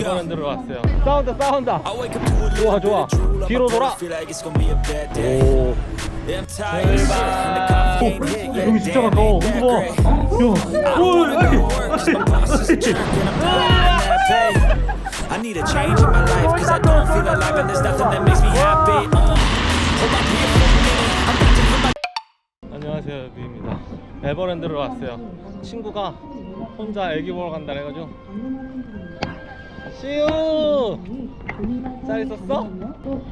에버랜드로 왔어요. 싸운다 싸운다. 좋아 좋아. 뒤로 돌아. 오. 여기 진짜 가까워. that 봐. 야. I need a change in my life cause I don't feel alive and there's nothing that makes me happy. Uh, 안녕하세요 유비입니다. 에버랜드로 왔어요. 친구가 혼자 애기 보러 간다 그래가지고 시우 잘 있었어?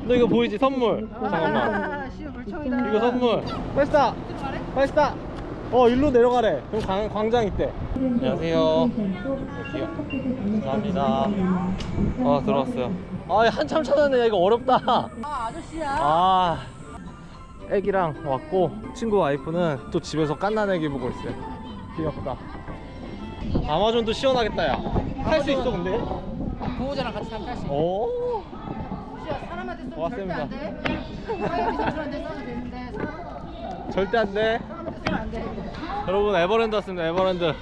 너 이거 보이지? 선물. 잠깐만. 아, 시우 물총이다. 이거 선물. 빨리싸 빨리싸 어 일로 내려가래. 그럼 광, 광장 있대. 안녕하세요. 여기요 감사합니다. 아 들어왔어요. 아 한참 찾았네. 이거 어렵다. 아, 아저씨야. 아. 애기랑 왔고 친구 와이프는 또 집에서 깐난 애기 보고 있어요. 귀엽다. 아마존도 시원하겠다 야탈 수 있어 근데? 보호자랑 같이 타면 탈수 있어. 오 시우야, 사람한테 쏘면 고맙습니다. 절대 안 돼. 사람한테 사람한테 쏘면 되는데, 사람- 절대 안 돼 사람한테 쏘면 안 돼. 여러분 에버랜드 왔습니다 에버랜드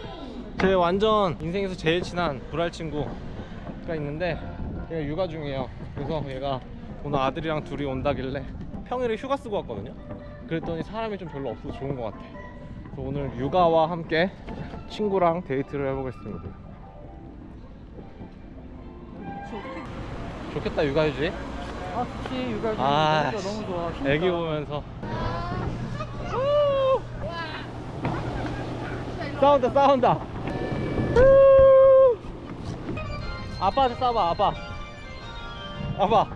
제 완전 인생에서 제일 친한 불알 친구가 있는데 얘가 육아 중이에요 그래서 얘가 오늘 아들이랑 둘이 온다길래 평일에 휴가 쓰고 왔거든요 그랬더니 사람이 좀 별로 없어서 좋은 것 같아 그래서 오늘 육아와 함께 친구랑 데이트를 해보겠습니다 좋겠다 육아휴지 아, 좋지. 육아 좀 아, 너무 좋아, 너무 좋아. 진짜. 애기 보면서. 싸운다 싸운다. 아빠한테 싸봐 아빠. 아빠.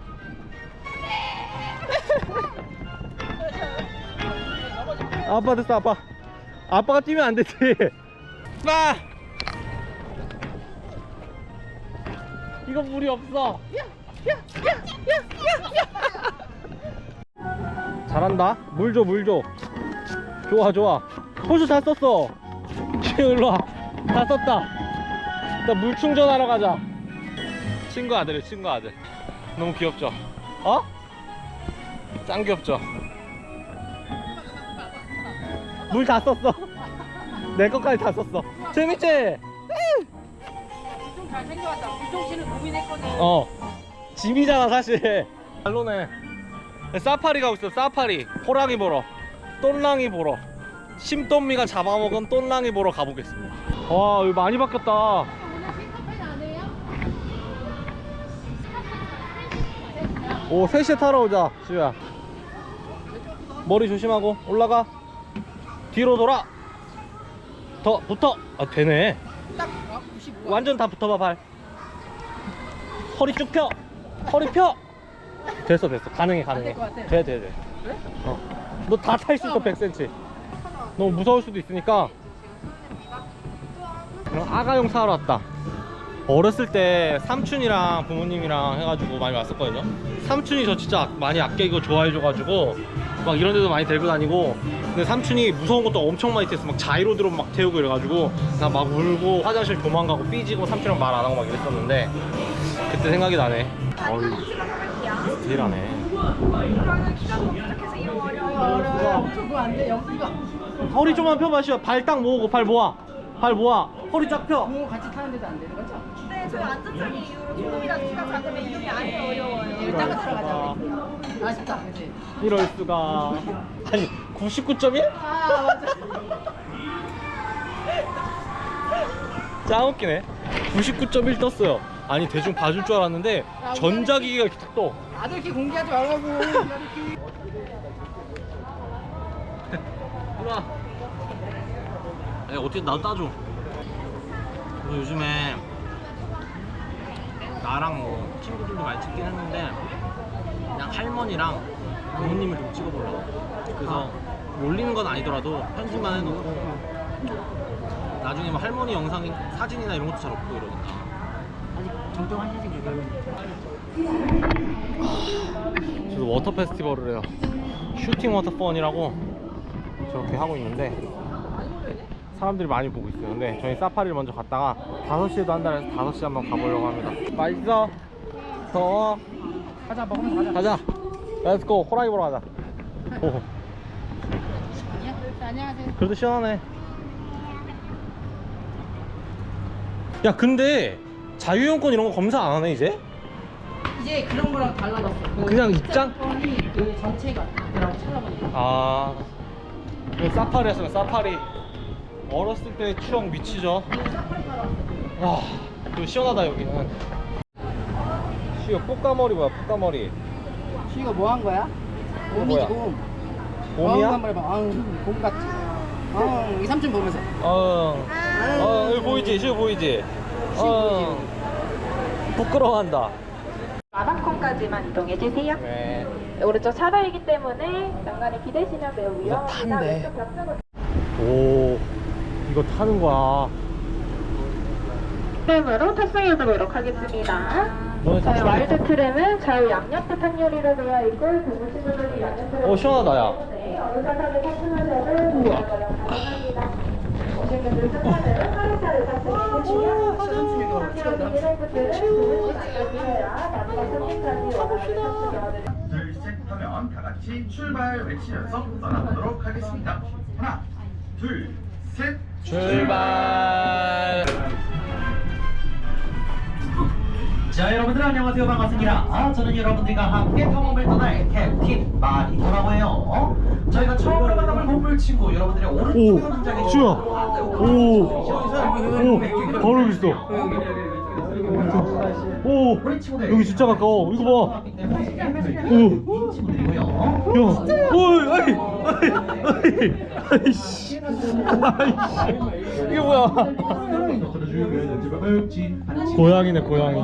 아빠한테 싸 아빠. 아빠가 뛰면 안 되지. 빠 이거 물이 없어 잘한다. 물 줘 물 줘. 좋아 좋아. 호수 다 썼어. 지금 일로 와 다 썼다. 나물 충전하러 가자. 친구 아들이 친구 아들. 너무 귀엽죠? 어? 짱 귀엽죠? 물 다 썼어. 내 것까지 다 썼어. 재밌지? 좀 잘생겨왔다. 물총 씨는 고민했거든. 어 짐이잖아 사실. 말로네. 사파리 가고 있어 사파리. 호랑이 보러. 똔랑이 보러. 심똔미가 잡아먹은 똔랑이 보러 가보겠습니다. 와 여기 많이 바뀌었다? 오 3시에 타러 오자 지우야. 머리 조심하고 올라가. 뒤로 돌아. 더 붙어. 아 되네. 딱 아, 95. 완전 다 붙어봐 발. 허리 쭉펴 허리 펴. 됐어 됐어. 가능해 가능해. 것 같아. 돼 돼돼. 그래? 너다 탈 수 있어 100cm 너무 무서울 수도 있으니까. 그럼 아가용 사러 왔다. 어렸을 때 삼촌이랑 부모님이랑 해가지고 많이 왔었거든요. 삼촌이 저 진짜 많이 아끼고 좋아해줘가지고 막 이런 데도 많이 데리고 다니고. 근데 삼촌이 무서운 것도 엄청 많이 태웠어. 막 자이로 드롭 막 태우고 이래가지고 나 막 울고 화장실 도망가고 삐지고 삼촌이랑 말 안 하고 막 이랬었는데 그때 생각이 나네 어이 디테일하네 어려워. 저거 안 돼. 여기가. 허리 좀만 펴봐 시발 딱 모으고 발 모아 발 모아 허리 쫙펴 뭐 같이 타는데도 안 되는 거죠? 네, 저희 안전적인 이유로 조금이라도 키가 작으면 이용이 아주 어려워요. 이따가 들어가자. 우리. 아쉽다, 그지? 이럴 수가 아니 99.1? 아, 맞아. 짱 웃기네 99.1 떴어요 아니 대충 봐줄 줄 알았는데 전자기기가 이렇게 탁 떠 아들키 공개하지 말라고. 아들키. 일로와 야 어떻게 나도 따줘 그래서 요즘에 나랑 뭐 친구들도 많이 찍긴 했는데 그냥 할머니랑 부모님을 좀 찍어보려고 그래서 올리는 건 아니더라도 편집만 해놓고 나중에 뭐 할머니 영상 사진이나 이런 것도 잘 없고 이러니까 정정한 시즌 저도 워터 페스티벌을 해요. 슈팅 워터 펀이라고 저렇게 하고 있는데 사람들이 많이 보고 있어요. 근데 저희 사파리를 먼저 갔다가 5시에도 한다 해서 5시 한번 가보려고 합니다. 맛있어? 더워? 가자, 먹으면서 가자. 가자. 렛츠고 호랑이 보러 가자. 오, 예, 안녕하세요. 그래도 시원하네. 야 근데 자유용권 이런 거 검사 안 하네 이제? 이제 그런 거랑 달라졌어. 그 그냥 입장? 입장권이 그 전체가 그라고 찾아보니까. 아 사파리 했으면 사파리 어렸을 때 추억 미치죠 와또 시원하다 여기는 시어 꽃가머리 뭐야 꽃가머리 시가 뭐 한 거야? 곰이지 뭐야? 곰. 곰이야? 어, 한번 해봐. 아우 곰 같지. 어, 이 삼촌 보면서. 어, 어 여기 보이지 시어 보이지 어 부끄러워한다 마방콘까지만 이동해 주세요. 네. 오른쪽 차로이기 때문에 난간에 기대시면 매우 위험합니다. 탄대. 왼쪽 벽쪽으로 오 이거 타는 거야 트램으로 탑승해 보도록 하겠습니다. 너네 저희 탑승해. 와이드 트램은 좌우 양옆에 탑요리로 되어 있고 부부신분들이 양옆 트램 어, 시원하다, 야. 네, 어느 사람이 탑승하셔도. 가능합니다. 둘셋 하면 다 같이 출발! 외치면서 떠나보도록 하겠습니다. 하나, 둘, 셋, 출발 자 여러분들 안녕하세요. 반갑습니다. 아, 저는 여러분들과 함께 탐험을 떠날 캡틴 마리오라고 해요 저희가 처음으로 만나볼 동물 친구 여러분들의 오른쪽에 등장해 주야 오 오 바로 여기 있어 오 여기 진짜 가까워 이거 봐이 친구들이고요 야, 아이, 아이, 아이, 아이씨, 아이씨, 이게 뭐야? 고양이네, 고양이.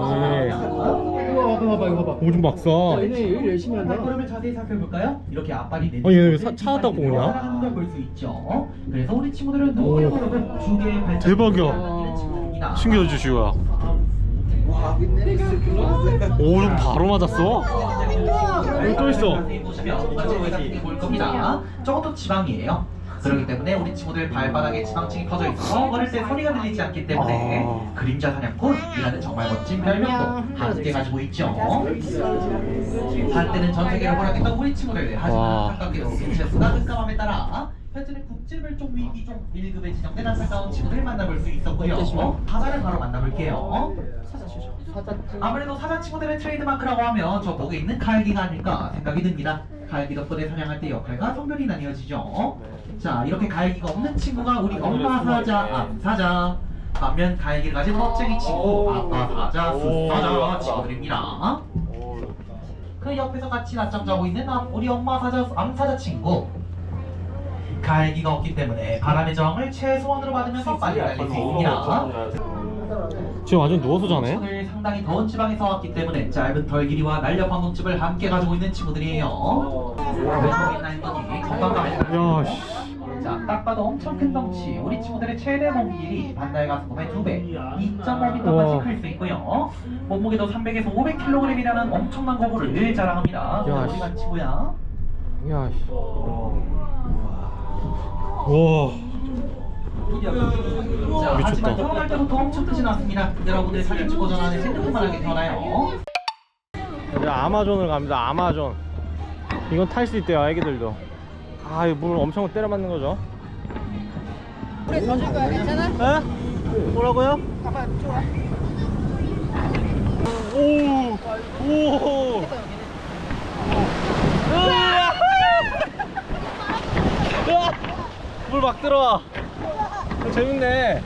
이거 봐봐, 봐봐, 이거 봐봐. 오줌 박사. 얘네 일 열심히 한다. 그러면 자세히 살펴볼까요? 이렇게 앞발이 네 아니, 얘네 왜 사- 차 타고 오냐? 살아가는 걸 볼 수 있죠 그래서 우리 친구들은 누구를 모르고 두 개의 발자국을 대박이야. 신기해 주시고요. 오줌 바로 맞았어. 여기 또 있어. 보시면 게볼 겁니다. 저것도 지방이에요. 그렇기 때문에 우리 친구들 발바닥에 지방층이 퍼져 있어서 어릴 때 소리가 들리지 않기 때문에 아. 그림자 사냥꾼이라는 정말 멋진 별명도 함께 가지고 있죠. 한때는 전 세계를 활약했던 우리 친구들 하지만 와. 안타깝게도 개체 수가 급감함에 따라 현재는 국제별종 위기종 1급에 지정된 안타까운 친구들 만나볼 수 있었고요. 사자를 바로 만나볼게요. 아무래도 사자 친구들의 트레이드마크라고 하면 저 목에 있는 갈기가 아닐까 생각이 듭니다. 갈기 덕분에 사냥할 때 역할과 성별이 나뉘어지죠. 자, 이렇게 갈기가 없는 친구가 우리 엄마 사자, 암 사자. 반면 갈기를 가진 멋쟁이 친구, 아빠 사자, 수 사자 친구들입니다. 그 옆에서 같이 낮잠 자고 있는 암- 우리 엄마 사자, 암 사자 친구. 갈기가 없기 때문에 바람의 저항을 최소한으로 받으면서 빨리 달릴 수 있습니다. 지금 완전 누워서 자네? 오늘 상당히 더운 지방에서 왔기 때문에 짧은 덜 길이와 날렵한 몸집을 함께 가지고 있는 친구들이에요. 왼쪽에 있나 했더니 건강감에 야, 씨. 자, 딱 봐도 엄청 큰 덩치. 우리 친구들의 최대 몸 길이 반달 가슴곰의 두 배, 2.5m까지 우와. 클 수 있고요. 몸무게도 300에서 500kg이라는 엄청난 거구를 자랑합니다. 야, 우리 씨. 반 친구야. 야, 씨. 와. 자, 하지만 미쳤다. 태어날 때부터 엄청 크진 않습니다. 여러분들 사진 찍고 전화는 핸드폰만 하게 태어나요. 이제 아마존을 갑니다. 아마존. 이건 탈 수 있대요, 애기들도. 아, 이거 물 엄청 때려 맞는 거죠? 우리 더줄 거야, 괜찮아? 에? 뭐라고요? 아빠 좋아. 오! 오! 으아! 물 막 들어와. 어, 재밌네.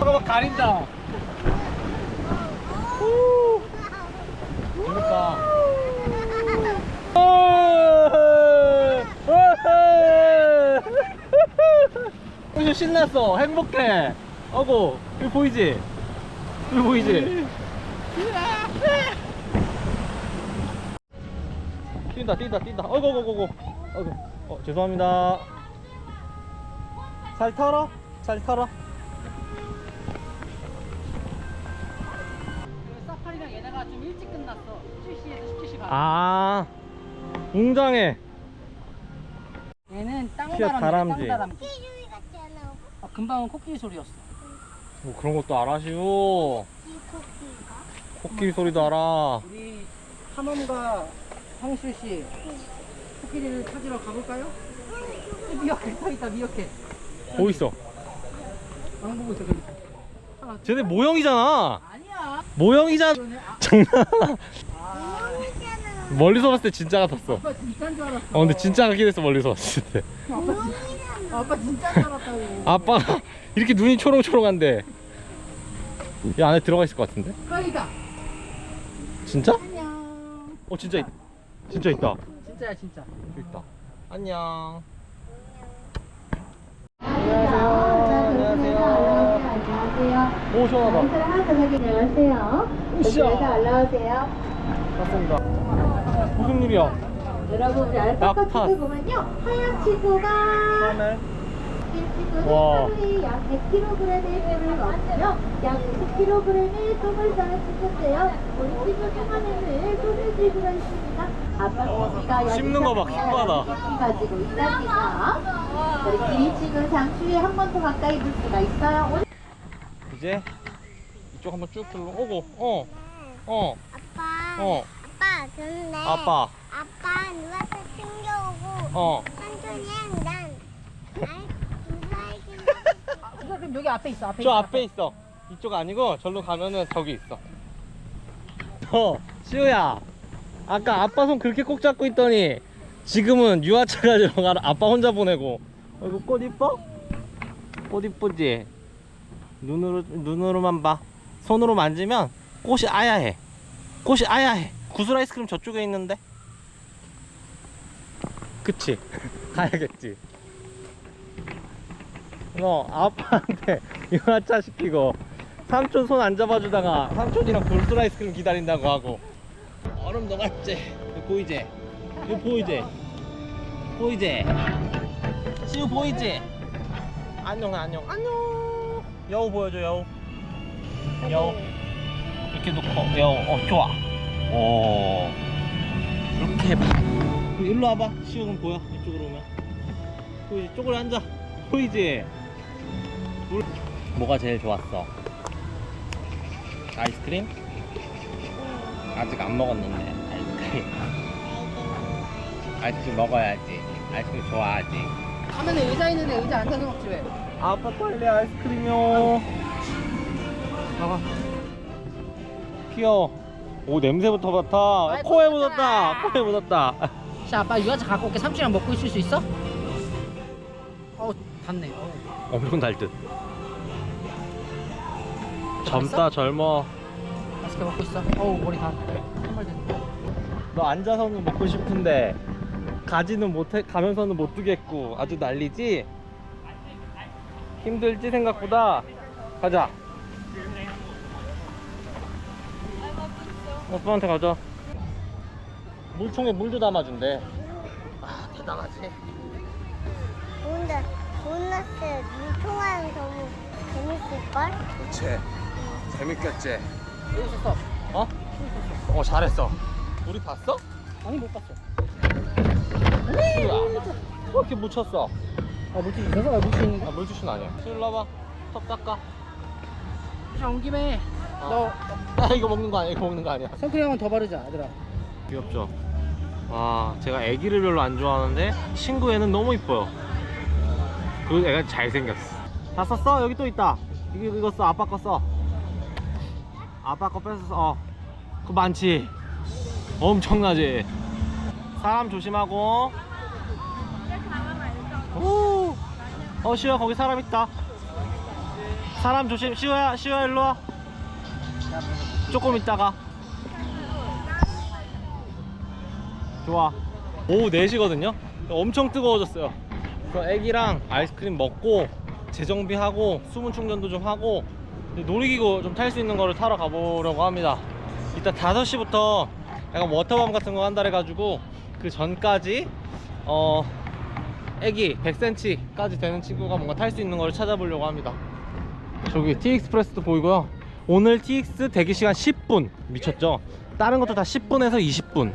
아까 막 가린다. 오! 재밌다. 호시 신났어. 행복해. 어고, 여기 보이지? 여기 보이지? 뛴다, 뛴다, 뛴다. 어이구, 어이구, 어이구. 어, 죄송합니다. 잘 털어? 잘 털어? 사파리랑 얘네가 좀 일찍 끝났어. 7시에서 17시 반. 아, 웅장해. 얘는 땅다람쥐. 다람쥐. 땅다람쥐. 아, 금방은 코끼리 소리였어. 뭐 그런 것도 알아시오. 코끼리 소리도 알아. 우리 탐험가 황실 씨 코끼리를 찾으러 가볼까요? 미역캣 서 있다 미역캣. 뭐 있어? 안 보고 있어 저기. 쟤네 모형이잖아. 아니야. 모형이잖아. 장난하나? 멀리서 봤을 때 진짜 같았어. 아빠 진짜인 줄 알았어. 어 근데 진짜 같긴 했어 멀리서 봤을 때. 아빠 진짜. 아빠 진짜인 줄 알았다고. 아빠가 이렇게 눈이 초롱초롱한데 이 안에 들어가 있을 것 같은데? 그러니까. 진짜? 안녕. 어 진짜 있, 진짜 있다. 진짜야 진짜. 있다. 안녕. 안녕하세요. 오 시원하다. 안녕하세요. 여기에서 올라오세요. 맞습니다. 무슨 일이야? 여러분 우리 알파카 낙타. 치고 보면요. 하얀 이 친구는 와. 하루에 약 100kg의 꿀을 먹으며 약 20kg의 똥을 싸는 친구인데요. 우리 친구 동안에는 소세지가 있습니다. 씹는 거한번 더 가까이 볼 수가 있어요. 오늘 이제 이쪽 한번 쭉 둘러 오고 어. 어. 아빠, 어. 아빠, 근데 아빠. 아빠 누워서 챙겨오고 어. 천천히 해. 난 아이 무사히 이거 그럼 여기 앞에 있어. 앞에 저 있어. 앞에 있어. 이쪽 아니고 절로 가면은 저기 있어. 어, 시우야. 아까 아빠 손 그렇게 꼭 잡고 있더니 지금은 유아차 가지러 가라. 아빠 혼자 보내고. 어, 이거 꽃 이뻐? 꽃 이쁘지? 눈으로 눈으로만 봐. 손으로 만지면 꽃이 아야해. 꽃이 아야해. 구슬 아이스크림 저쪽에 있는데. 그치? 가야겠지. 너 아빠한테 유아차 시키고 삼촌 손 안 잡아주다가 삼촌이랑 돌술 아이스크림 기다린다고 하고 얼음 녹았지? 이거 보이지? 이거 보이지? 보이지? 시우 보이지? 안녕 안녕 안녕 여우 보여줘 여우 여우 이렇게 놓고 여우 어 좋아 오 이렇게 해봐 일로 와봐 시우는 보여 이쪽으로 오면 보이지? 쪽으로 앉아 보이지? 물- 뭐가 제일 좋았어? 아이스크림? 아직 안 먹었는데. 아이스크림. 아이스크림 먹어야지. 아이스크림 좋아하지. 가면은 의자 있는데 의자 앉아서 먹지? 왜? 아빠 빨리 아이스크림이요. 봐봐. 귀여워. 오 냄새부터 맡아. 아이, 코에 묻었잖아. 묻었다. 코에 묻었다. 자 아빠 유아차 갖고 올게. 삼촌이랑 먹고 있을 수 있어? 어 닿네. 어. 엄청 달듯. 젊다 젊어 맛있게 먹고 있어. 어우 머리 다. 한발 됐네. 너 앉아서는 먹고 싶은데 가지는 못해 가면서는 못 두겠고 아주 난리지? 힘들지 생각보다? 가자. 오빠한테 가자. 물총에 물도 담아준대. 아 대단하지. 근데? 보너스 물통화는 너무 재밌을걸? 그치. 재밌겠지 여기. 어? 어 잘했어 우리 봤어? 아니 못 봤어. 수야 왜 이렇게 묻혔어 아 물티 있어서 물티 있는 아 물티슈는 아니야 수 일로 와봐 턱 닦아 자, 온 김에 어. 너아 이거 먹는 거 아니야 이거 먹는 거 아니야 선크림 한 번 더 바르자, 얘들아. 귀엽죠? 와 제가 애기를 별로 안 좋아하는데 친구 애는 너무 이뻐요 그 애가 잘생겼어 다 썼어? 여기 또 있다 이거, 이거 써 아빠 거 써 아빠 거 뺏었어 어. 그거 많지? 엄청나지? 사람 조심하고. 오. 어 시우야 거기 사람 있다. 사람 조심 시우야 시우야 일로 와. 조금 있다가. 좋아. 오후 4시거든요? 엄청 뜨거워졌어요. 그래서 애기랑 아이스크림 먹고 재정비하고 수분 충전도 좀 하고 놀이기구 좀 탈 수 있는 거를 타러 가보려고 합니다. 이따 5시부터 약간 워터밤 같은 거 한다 해가지고 그 전까지 어 애기 100cm까지 되는 친구가 뭔가 탈 수 있는 거를 찾아보려고 합니다. 저기 T익스프레스도 보이고요. 오늘 TX 대기 시간 10분 미쳤죠? 다른 것도 다 10분에서 20분.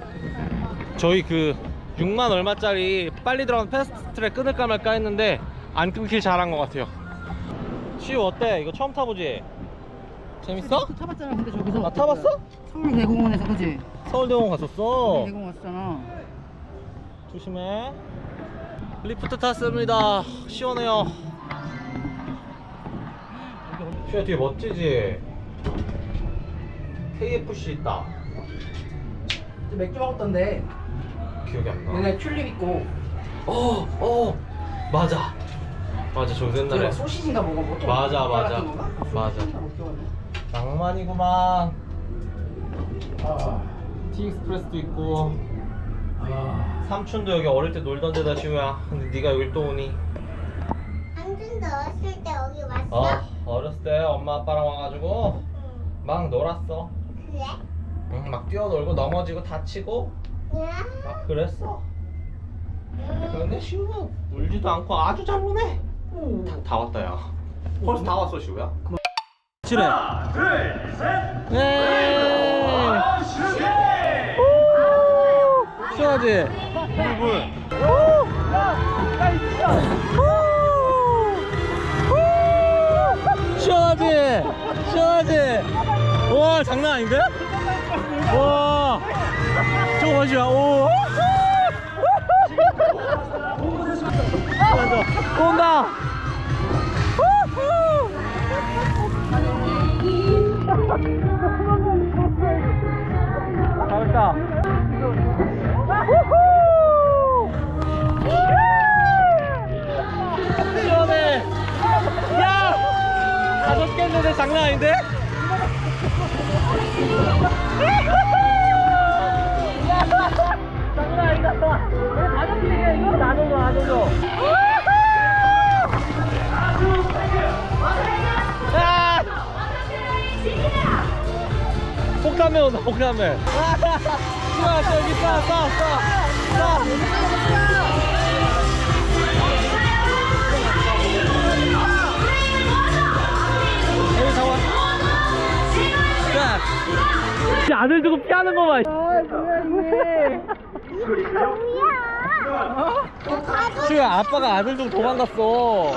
저희 그 6만 얼마짜리 빨리 들어간 패스트 트랙 끊을까 말까 했는데 안 끊길 잘한 것 같아요 시우 어때? 이거 처음 타보지? 재밌어? 타봤잖아, 근데 저기서. 아 타봤어? 서울 대공원에서 그지? 서울대공원 갔었어 서울대공원 왔잖아. 조심해 리프트 탔습니다 시원해요 시야 뒤에 멋지지? KFC 있다. 맥주 먹었던데 기억이 안 나. 얘네 튤립 있고 어, 어, 맞아. 맞아, 저기서 옛날에. 저기 소시지인가 뭐가 뭐 좀- 맞아, 젓갈 맞아. 같은 건가? 맞아. 소시지인가 뭐 나. 낭만이구만. 티익스프레스도 있고. 삼촌도 여기 어릴 때 놀던 데다 시우야. 근데 네가 여기 또 오니. 삼촌도 어렸을 때 여기 왔어? 어, 어렸을 때 엄마 아빠랑 와가지고 응. 막 놀았어. 그래? 응, 막 뛰어놀고 넘어지고 다치고 야. 막 그랬어. 근데 시우는 울지도 않고 아주 잘 노네. 다, 다 왔다 야. 벌써 다 왔어 시우야. 칠해. 하나, 둘, 셋. 네. 시원하지? 불불. 시원하지? 시원하지? 와 장난 아닌데? 와 저거 봐시야 오 온다 잘했다 시원해 야 다섯 개인데 장난 아닌데? 폭탄맨 온다 폭탄맨. 아, 저기. 이 아들 두고 피하는 거 봐. 뭐야? 수야 아빠가 아들 두고 도망갔어.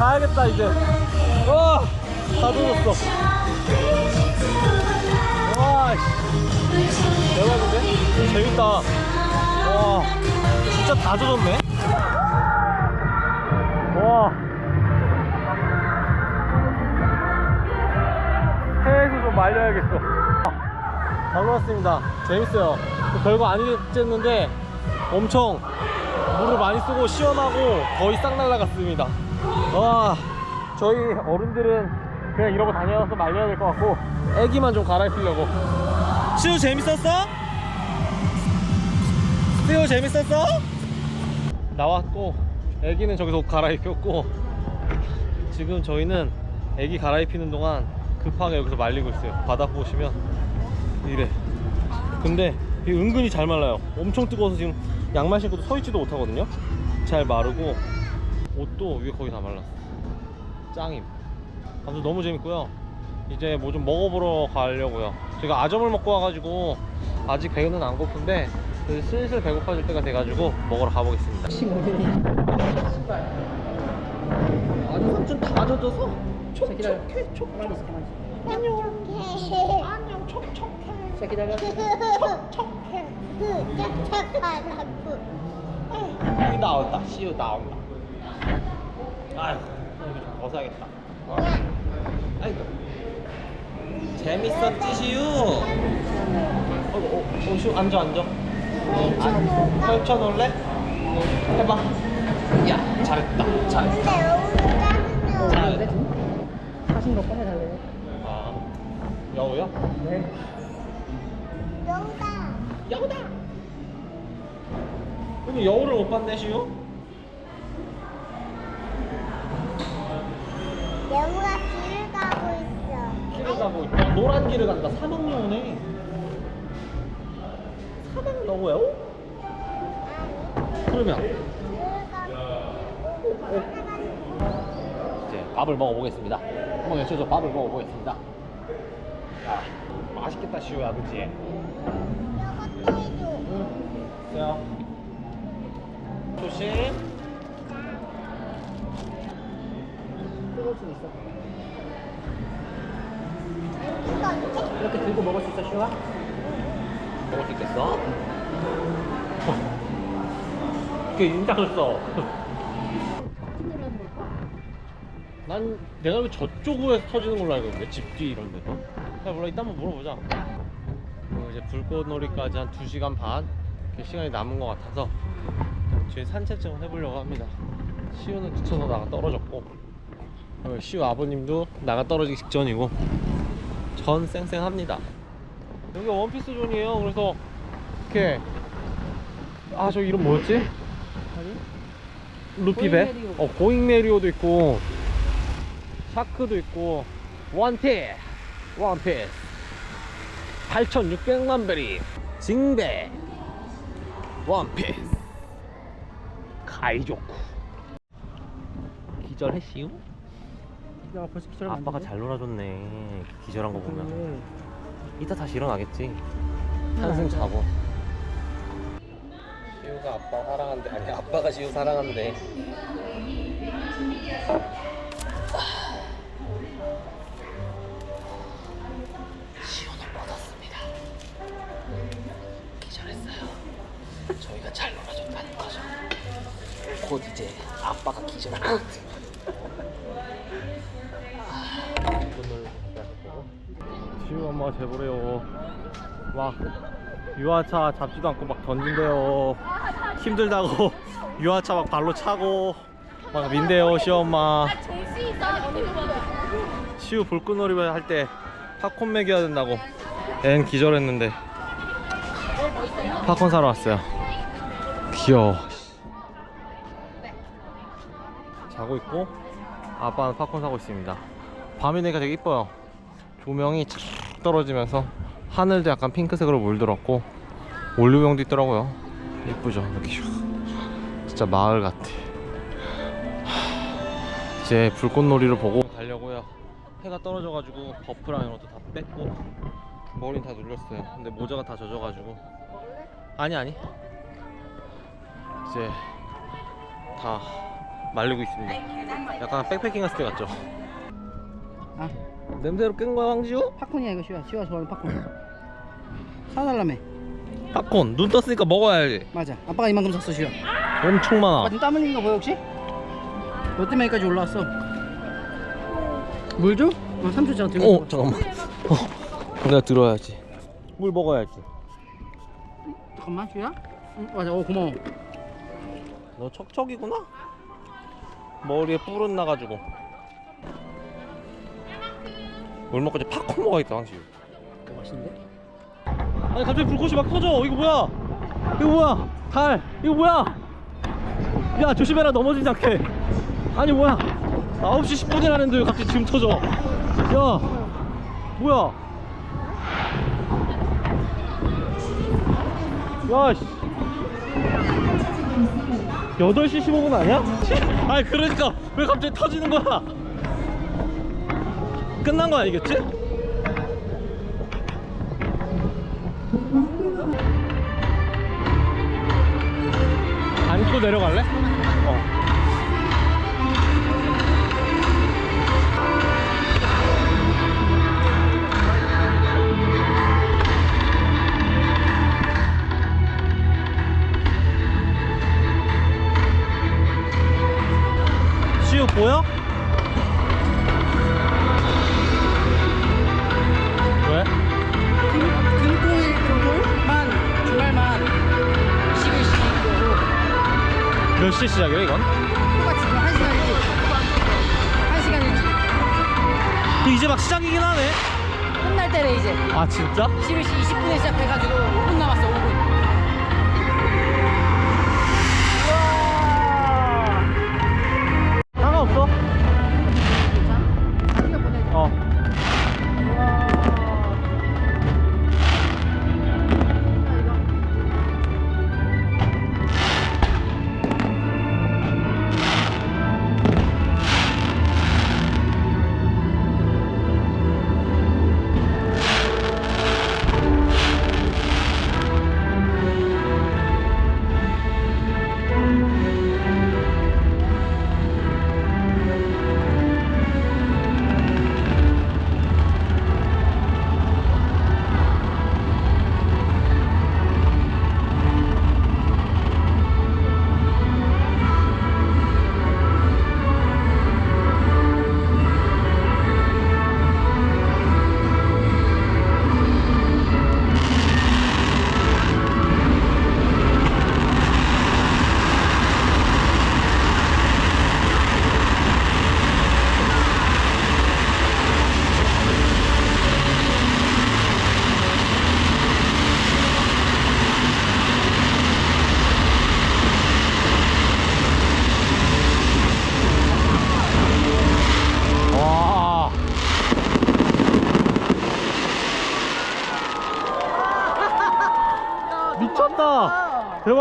가야겠다 이제. 와다 젖었어. 와 씨. 대박인데? 재밌다. 와 진짜 다 젖었네. 말려야겠어. 잘 놀았습니다. 재밌어요. 별거 아니겠는데 엄청 물을 많이 쓰고 시원하고 거의 싹 날라갔습니다. 와, 저희 어른들은 그냥 이러고 다녀서 말려야 될 것 같고 애기만 좀 갈아입히려고. 시우 재밌었어? 시우 재밌었어? 나왔고 애기는 저기서 옷 갈아입혔고 지금 저희는 애기 갈아입히는 동안 급하게 여기서 말리고 있어요. 바닥 보시면 이래. 근데 이게 은근히 잘 말라요. 엄청 뜨거워서 지금 양말 신고도 서 있지도 못하거든요. 잘 마르고 옷도 위에 거의 다 말랐어. 짱임. 아무튼 너무 재밌고요. 이제 뭐 좀 먹어보러 가려고요. 제가 아점을 먹고 와가지고 아직 배는 안 고픈데 슬슬 배고파질 때가 돼가지고 먹으러 가보겠습니다. 다 젖어서 촉촉해 촉 가만히 있어 가만히 있어 촉촉해. 안녕 촉촉해 자 기다려 촉촉해. 여기 나온다. 시우 나온다. 여기 좀 벗어야겠다. 아이고. 재밌었지, 시우? 어, 어, 어, 시우 앉아, 앉아. 어, 안, 펼쳐놓을래? 어, 해봐. 야, 잘했다. 잘했어. 여기 작으면 안 돼? 사진 몇 번에 달래 아, 여우요? 네 여기다. 여우다! 근데 여우를 못 봤네, 시우? 여우가 길을 가고 있어. 길을 가고 있다. 노란 길을 간다. 사막 여우네. 사막 여우요? 그러면 길을 가고 이제 밥을 먹어보겠습니다. 한번 외쳐줘 밥을 먹어보겠습니다. 야, 맛있겠다 시우야, 그치? 이것도 해줘. 보세요. 조심. 뜨거울 수도 있어. 이렇게 들고 먹을 수 있어, 시우아? 먹을 수 있겠어? 그게 인장을 써. 난 내가 왜 저쪽에서 터지는 걸로 알고 있는데 집 뒤 이런 데서. 야 몰라 이따 한번 물어보자. 그리고 이제 불꽃놀이까지 한 2시간 반 이렇게 시간이 남은 것 같아서 뒤에 산책 좀 해보려고 합니다. 시우는 지쳐서 나가 떨어졌고 그리고 시우 아버님도 나가 떨어지기 직전이고 전 쌩쌩합니다. 여기 원피스 존이에요. 그래서 이렇게 아 저 이름 뭐였지? 고잉메리오. 어 고잉메리오도 있고 샤크도 있고 원피스 원피스 8,600만 베리. 징배 원피스 가이조쿠. 기절했시우? 야, 벌써 기절 아빠가 잘 놀아줬네. 기절한 거 보면 이따 다시 일어나겠지? 한숨 자고. 시우가 아빠 사랑한대. 아니 아빠가 시우 사랑한대 같아요 지우 엄마가 제보래요. 막 유아차 잡지도 않고 막 던진대요. 힘들다고 유아차 막 발로 차고 막 민대요 시엄마. 시우 불꽃놀이 할 때 팝콘 먹여야 된다고. 앤 기절했는데 팝콘 사러 왔어요. 귀여워 자고 있고 아빠는 팝콘 사고 있습니다. 밤이 되니까 되게 이뻐요. 조명이 착 떨어지면서 하늘도 약간 핑크색으로 물들었고 올리브영도 있더라고요. 이쁘죠? 슉. 진짜 마을 같아. 하, 이제 불꽃놀이를 보고 가려고요. 해가 떨어져가지고 버프랑 이런 것도 다 뺐고 머리는 다 눌렸어요. 근데 모자가 다 젖어가지고. 아니 아니. 이제 다 말리고 있습니다 약간 백패킹 했을 때 같죠 아, 냄새로 깬 거야 황지우? 팝콘이야, 이거 시우아. 시우아 좋아하는 팝콘. 사달라며. 팝콘 눈 떴으니까 먹어야지 맞아. 아빠가 이만큼 샀어, 시우아. 엄청 아빠 많아 지금 땀 흘리는 거 보여, 혹시? 롯데메이까지 올라왔어. 물 줘? 어, 3초 제가 들고 어 잠깐만 어 내가 들어야지 물 먹어야지 잠깐만, 시우야. 응, 맞아. 어, 고마워. 너 척척이구나 머리에 뿔은 나가지고. 물 먹고 이제 팝콘 먹어야겠다 황시. 맛있는데? 아니 갑자기 불꽃이 막 터져. 이거 뭐야? 이거 뭐야? 달. 이거 뭐야? 야 조심해라. 넘어지지 않게. 아니 뭐야? 9시 10분이라는데 왜 갑자기 지금 터져? 야 뭐야? 야씨 8시 15분 아니야? 아니 그러니까 왜 갑자기 터지는 거야 끝난 거 아니겠지? 안고 내려갈래? 시 시작이야 이건? 똑같이 지금 1시간 일찍 1시간 일찍 또 이제 막 시작이긴 하네 끝날 때래 이제 아 진짜? 11시 20분에 시작해가지고 5분 남았어 5분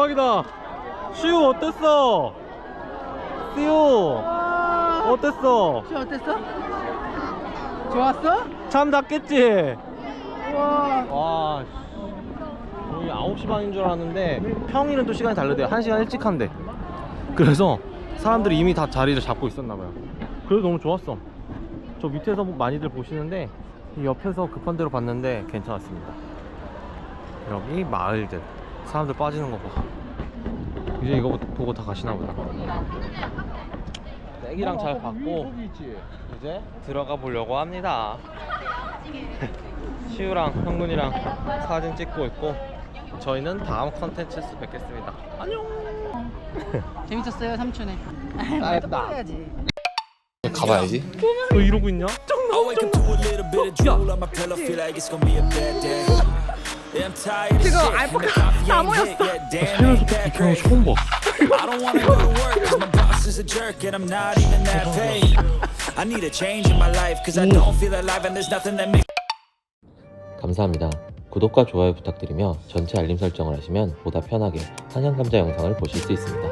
대박이다. 시우 어땠어? 시우 어땠어? 시 어땠어? 좋았어? 잠 잤겠지? 와. 와, 거의 9시 반인 줄 알았는데 평일은 또 시간이 다르대요. 1시간 일찍 한대. 그래서 사람들이 이미 다 자리를 잡고 있었나 봐요. 그래도 너무 좋았어. 저 밑에서 많이들 보시는데 이 옆에서 급한 대로 봤는데 괜찮았습니다. 여기 마을들 사람들 빠지는 거 봐. 이제 이거 보고 다 가시나 보다. 애기랑 잘 봤고 이제 들어가 보려고 합니다. 시우랑 형군이랑 사진 찍고 있고 저희는 다음 컨텐츠에서 뵙겠습니다. 안녕. 재밌었어요 삼촌에. 알겠다. 해야지. 가봐야지. 너 이러고 있냐? To a yet. Damn, ain't that great. 처음 봐. I don't wanna go to work, cause my boss is a jerk, and I'm not even that paid. I need a change in my life, cause I don't feel alive, and there's nothing that makes 감사합니다. 구독과 좋아요 부탁드리며 전체 알림 설정을 하시면 보다 편하게 한양 감자 영상을 보실 수 있습니다.